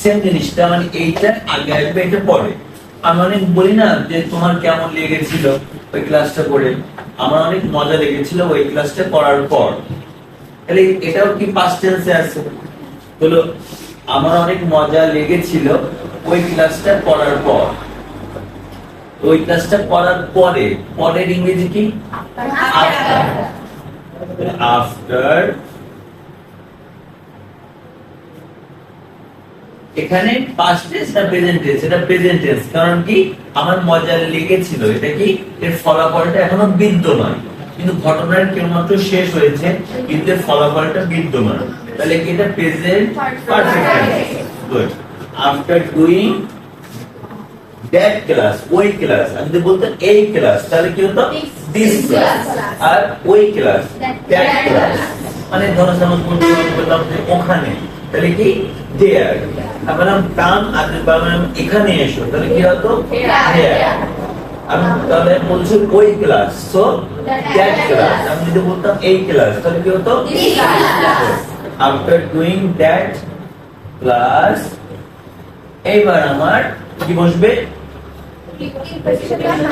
Same জিনিসটা মানে এইটা আগে আসবে এটা পরে। আমি অনেক বলি না যে তোমার কেমন লেগেছিল ওই ক্লাসটা করে আমার অনেক মজা লেগেছিল ওই ক্লাসটা করার পর। তাহলে এটাও কি পাস্ট টেন্সে আছে? হলো আমার অনেক মজা লেগেছিল ওই ক্লাসটা করার পর। ওই ক্লাসটা করার পরে পরের ইংরেজি কি? আফটার এখানে পাস্ট টেন্স না প্রেজেন্ট টেন্স এটা প্রেজেন্ট টেন্স কারণ কি? আমার মজা লেগেছিল। এটা কি? এর ফলাফলটা এখনও বিদ্যমান কিন্তু ঘটনার কেবলমাত্র শেষ হয়েছে কিন্তু এর ফলাফলটা বিদ্যমান তাহলে কি এটা present perfect good after doing that class ওই ক্লাস আমি যদি বলতাম এই ক্লাস তাহলে কি হতো? দিস ক্লাস আর ওই ক্লাস দ্যাট ক্লাস মানে ধরো যেমন ওখানে। তাহলে কি? দেয়ার বললাম এখানে এসো। তাহলে কি হতো? আমি তাহলে বলছি ওই ক্লাস সো দ্যাট ক্লাস আমি যদি বলতাম এই ক্লাস তাহলে কি হতো? আফটার ডুইং দ্যাট ক্লাস এইবার আমার কি বসবে?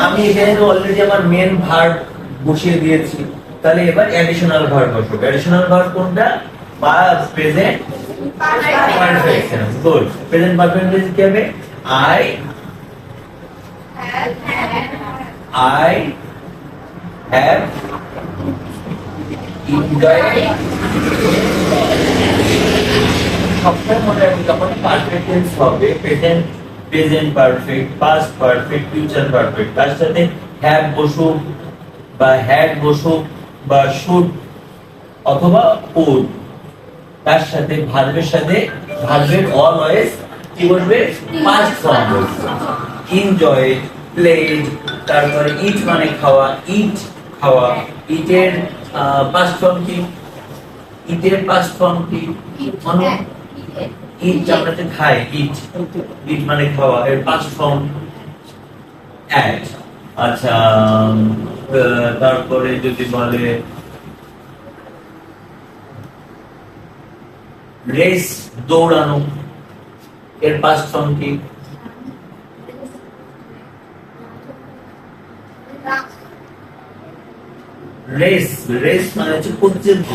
আমি এখানে তো অলরেডি আমার মেন ভার্ব বসিয়ে দিয়েছি। তাহলে এবার অ্যাডিশনাল ভার্ব বসবে। অ্যাডিশনাল ভার্ব কোনটা? বা প্রেজেন্ট গুড প্রেজেন্ট পারফেক্ট কি হবে আই আই হ্যাভ enjoyed যখন পারফেক্ট হবে present present perfect past perfect future perfect তার সাথে হ্যাভ বসুক বা হ্যাড বসুক বা শুড অথবা উড তার সাথে ভার্বের সাথে ভার্বের অলওয়েজ কি বসবে? পাস্ট ফর্ম এনজয় প্লেড তারপরে ইট মানে খাওয়া ইট খাওয়া। ইটের পাস্ট ফর্ম কি? ইটের পাস্ট ফর্ম কি? ইট আমরা যে খাই ইট ইট মানে খাওয়া এর পাস্ট ফর্ম অ্যাট আচ্ছা তারপরে যদি বলে রেস দৌড়ানো। এর পাশ ফর্ম কি? রেস রেস মানে হচ্ছে প্রতিযোগিতা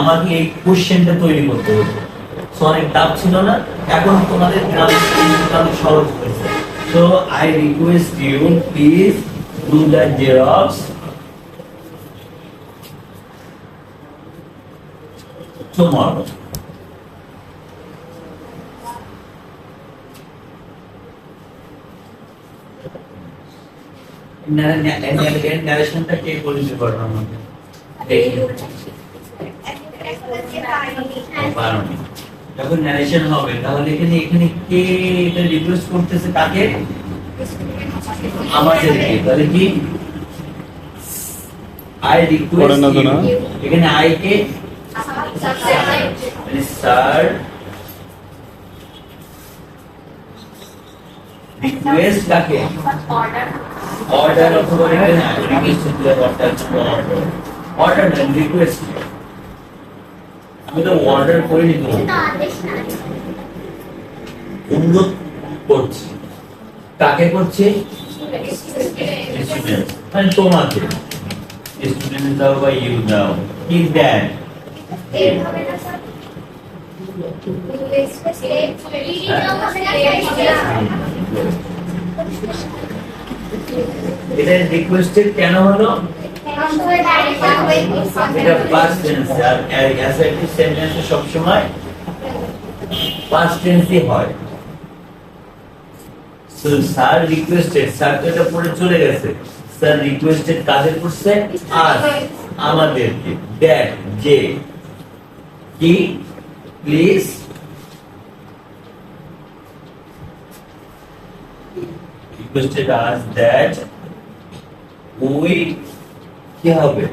আমাকে এই কোশ্চেনটা তৈরি করতে হতো অনেক টাফ ছিল না, এখন তোমাদের গ্রামের সহজ হয়েছে। So I request you please do the xerox tomorrow. ন্যারেশনটা কে করে দিতে পারবে আমাকে? দেখি। পারোনি যখন ন্যারেশন হবে তাহলে এখানে এখানে কে এটা রিকোয়েস্ট করতেছে কাকে? আমাদেরকে। তাহলে কি? আই পড়ে না তো না? রিকোয়েস্ট এখানে আই কে? মানে স্যার রিকোয়েস্ট কাকে? অর্ডার অথবা এখানে request order order then request আমি তো অর্ডার করে নিতে অনুরোধ করছি। কাকে করছে? মানে তোমাকে। স্টুডেন্ট দাও বা ইউ দাও কি দেন এটা রিকোয়েস্টেড কেন হলো? আমাদেরকে। Requested us we কি হবে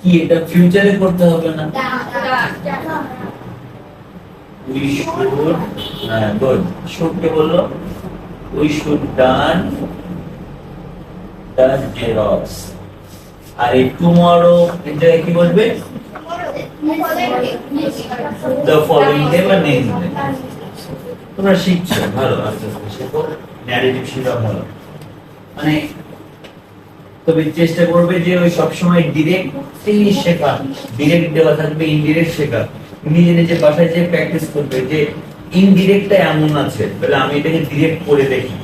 কি এটা ফিউচারে করতে হবে না হ্যাঁ xerox আর এই টুমরো এটা কি বলবে day বা next day তোমরা শিখছো ভালো, আস্তে আস্তে শেখো ন্যারেটিভ শেখা ভালো। মানে তবে চেষ্টা করবে যে ওই সবসময় ডিরেক্ট শেখা ডিরেক্ট দেওয়া থাকবে ইনডিরেক্ট শেখা। নিজে নিজে বাসায় যে প্র্যাকটিস করবে যে ইনডিরেক্টটা এমন আছে, তাহলে আমি এটাকে ডিরেক্ট করে দেখি।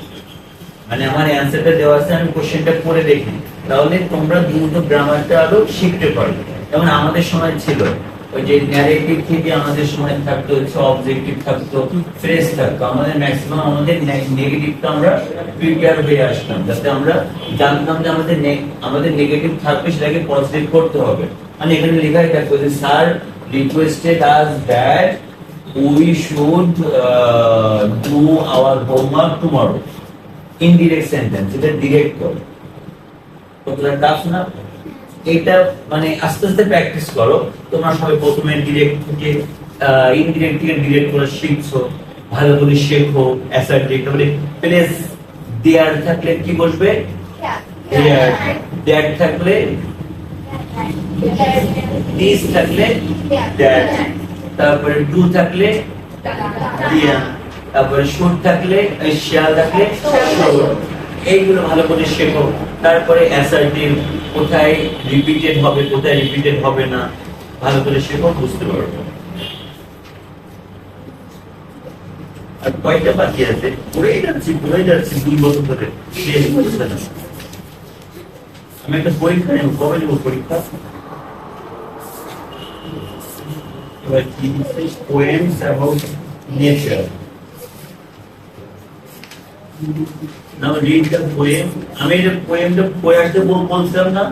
মানে আমার অ্যান্সারটা দেওয়া আছে, আমি কোশ্চেনটা করে দেখি। তাহলে তোমরা দ্রুত গ্রামারটা আরও শিখতে পারবে। যেমন আমাদের সময় ছিল ওই যে ন্যারেটিভ থেকে আমাদের সময় থাকতো, হচ্ছে অবজেক্টিভ থাকতো ফ্রেশ থাকতো। আমাদের ম্যাক্সিমাম আমাদের নেগেটিভটা আমরা প্রিপেয়ার হয়ে আসতাম, যাতে আমরা জানতাম যে আমাদের আমাদের নেগেটিভ থাকবে, সেটাকে পজিটিভ করতে হবে। মানে এখানে লেখাই থাকতো যে sir requested us that we should do our homework tomorrow indirect sentence এটা ডিরেক্ট করো কতটা টাফ না? এটা মানে আস্তে আস্তে প্র্যাকটিস করো। তোমরা সবাই প্রথমে ডিরেক্ট থেকে ইনডিরেক্ট থেকে ডিরেক্ট করে শিখছো। ভালো করে শেখো অ্যাসার্টিভ তারপরে প্লেস দেয়ার থাকলে কি বসবে? দেয়ার দেয়ার থাকলে? দিস থাকলে দ্যাট তারপরে ডু থাকলে? দিয়া তারপরে সুর থাকলে? শিয়াল থাকলে? এইগুলো ভালো করে শেখো। তারপরে অ্যাসার্টিভ কোথায় রিপিটেড হবে, কোথায় রিপিটেড হবে না, ভালো করে শেখো বুঝতে পারবে। আর কয়টা বাকি আছে? পড়েই যাচ্ছি পড়েই যাচ্ছি, দুই বছর ধরে। আমি একটা পরীক্ষা নেব, কবে নেব পরীক্ষা? এবার কি পোয়েমস অ্যাবাউট নেচার আমি এটা পোয়েমটা পড়ে আসতে বল- বলছিলাম না?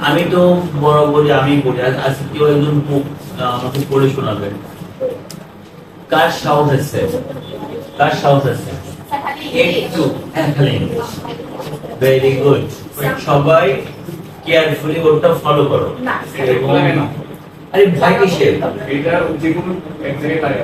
আমি তো আজ আজকে কেউ একজন আমাকে পড়ে শোনাবে। কার সাহস আছে? কার সাহস আছে? একটু ভেরি গুড সবাই কেয়ারফুলি ওটা ফলো করো। আরে ভাই কিসের? এটা যে কোনো এক জায়গায়